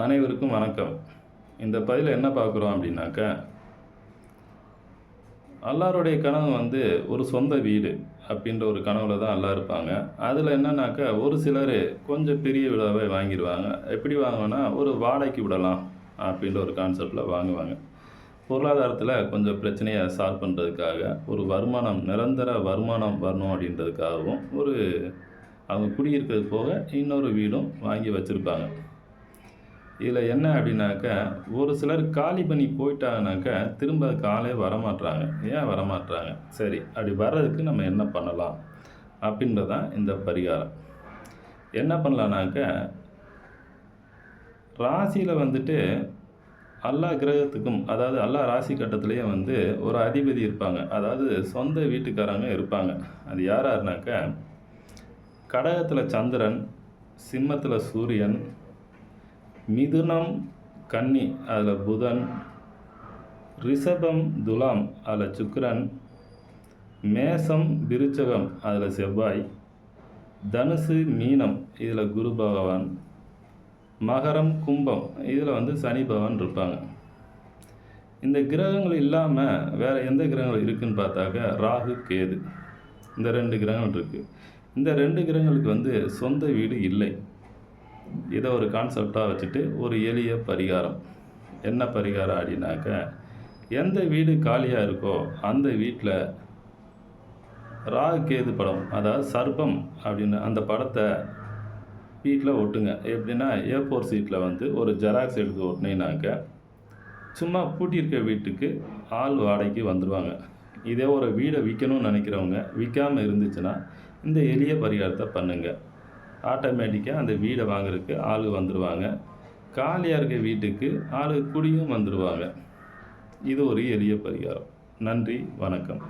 அனைவருக்கும் வணக்கம். இந்த பதிவில் என்ன பார்க்குறோம் அப்படின்னாக்கா எல்லாருடைய கனவு வந்து ஒரு சொந்த வீடு அப்படின்ற ஒரு கனவுல தான் எல்லாம் இருப்பாங்க. அதில் என்னன்னாக்கா ஒரு சிலர் கொஞ்சம் பெரிய விழாவை வாங்கிடுவாங்க. எப்படி வாங்குவேன்னா ஒரு வாடகைக்கு விடலாம் அப்படின்ற ஒரு கான்செப்டில் வாங்குவாங்க. பொருளாதாரத்தில் கொஞ்சம் பிரச்சனையை சால்வ் பண்ணுறதுக்காக ஒரு வருமானம் நிரந்தர வருமானம் வரணும் அப்படின்றதுக்காகவும் ஒரு அவங்க குடியிருக்கிறது போக இன்னொரு வீடும் வாங்கி வச்சுருப்பாங்க. இதில் என்ன அப்படின்னாக்கா ஒரு சிலர் காலி பண்ணி போயிட்டாங்கனாக்கா திரும்ப காலே வரமாட்றாங்க. ஏன் வரமாட்றாங்க? சரி அப்படி வர்றதுக்கு நம்ம என்ன பண்ணலாம்? அப்படின்றதான் இந்த பரிகாரம். என்ன பண்ணலான்னாக்கா ராசியில் வந்துட்டு எல்லா கிரகத்துக்கும் அதாவது எல்லா ராசி கட்டத்துலேயே வந்து ஒரு அதிபதி இருப்பாங்க. அதாவது சொந்த வீட்டுக்காரங்க இருப்பாங்க. அது யாராருனாக்கா கடகத்தில் சந்திரன் சிம்மத்தில் சூரியன் மிதுனம் கன்னி அதில் புதன் ரிஷபம் துலாம் அதில் சுக்கரன் மேசம் விருச்சகம் அதில் செவ்வாய் தனுசு மீனம் இதில் குரு பகவான் மகரம் கும்பம் இதில் வந்து சனி பகவான் இருப்பாங்க. இந்த கிரகங்கள் இல்லாமல் வேறு எந்த கிரகங்கள் இருக்குன்னு பார்த்தாக்க ராகு கேது இந்த ரெண்டு கிரகங்கள் இருக்குது இந்த ரெண்டு கிரகங்களுக்கு வந்து சொந்த வீடு இல்லை. இதை ஒரு கான்செப்டாக வச்சுட்டு ஒரு எளிய பரிகாரம். என்ன பரிகாரம் அப்படின்னாக்க எந்த வீடு காலியாக இருக்கோ அந்த வீட்டில் ராகு கேது படம் அதாவது சர்ப்பம் அப்படின்னு அந்த படத்தை வீட்டில் ஒட்டுங்க. எப்படின்னா ஏ ஃபோர் சீட்டில் வந்து ஒரு ஜெராக்ஸ் எடுத்து ஒட்டினீங்கனாக்க சும்மா பூட்டியிருக்க வீட்டுக்கு ஆள் வாடகைக்கு வந்துடுவாங்க இதே ஒரு வீடை விற்கணும்னு நினைக்கிறவங்க விற்காமல் இருந்துச்சுன்னா இந்த எளிய பரிகாரத்தை பண்ணுங்கள் ஆட்டோமேட்டிக்காக அந்த வீடை வாங்குறதுக்கு ஆள் வந்துடுவாங்க காலியாக இருக்க வீட்டுக்கு ஆள் குடியும் வந்துடுவாங்க இது ஒரு எளிய பரிகாரம். நன்றி வணக்கம்.